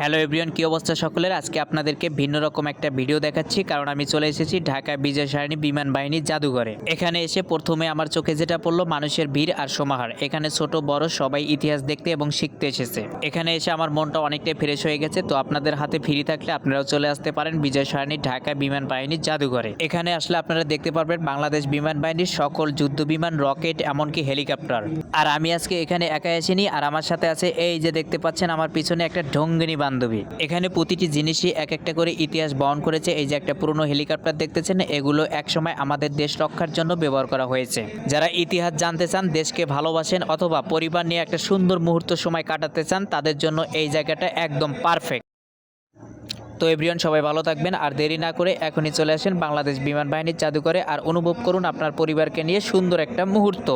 Hello everyone কী অবস্থা সকলের? আজকে আপনাদেরকে ভিন্ন রকম একটা ভিডিও দেখাচ্ছি, কারণ আমি চলে এসেছি ঢাকা বিজয় সারণী বিমান বাহিনীর জাদুঘরে। এখানে এসে প্রথমে আমার চোখে যেটা পড়ল, মানুষের ভিড় আর সমাহার। এখানে ছোট, বড়, সবাই ইতিহাস দেখতে এবং শিখতে এসেছে। এখানে এসে আমার মনটা অনেকটাই ফ্রেশ হয়ে গেছে, তো আপনাদের হাতে ফ্রি থাকলে আপনারাও চলে আসতে পারেন বিজয় সারণী ঢাকা বিমান বাহিনীর জাদুঘরে। এখানে আসলে আপনারা দেখতে পারবেন বাংলাদেশ বিমান বাহিনীর সকল যুদ্ধ বিমান, রকেট, এমনকি হেলিকপ্টার। আর আমি আজকে এখানে একা আসিনি, আর আমার সাথে আছে, এই যে দেখতে পাচ্ছেন, আমার পিছনে একটা ঢঙ্গিনী বান্ধবী। এখানে প্রতিটি জিনিসই এক একটা করে ইতিহাস বহন করেছে। এই যে একটা পুরনো হেলিকপ্টার দেখতেছেন, এগুলো একসময় আমাদের দেশ রক্ষার জন্য ব্যবহার করা হয়েছে। যারা ইতিহাস জানতে চান, দেশকে ভালোবাসেন অথবা পরিবার নিয়ে একটা সুন্দর মুহূর্ত সময় কাটাতে চান, তাদের জন্য এই জায়গাটা একদম পারফেক্ট তো এভরিওয়ান, সবাই ভালো থাকবেন। আর দেরি না করে এখনই চলে আসেন বাংলাদেশ বিমান বাহিনীর জাদুঘরে আর অনুভব করুন আপনার পরিবারকে নিয়ে সুন্দর একটা মুহূর্ত।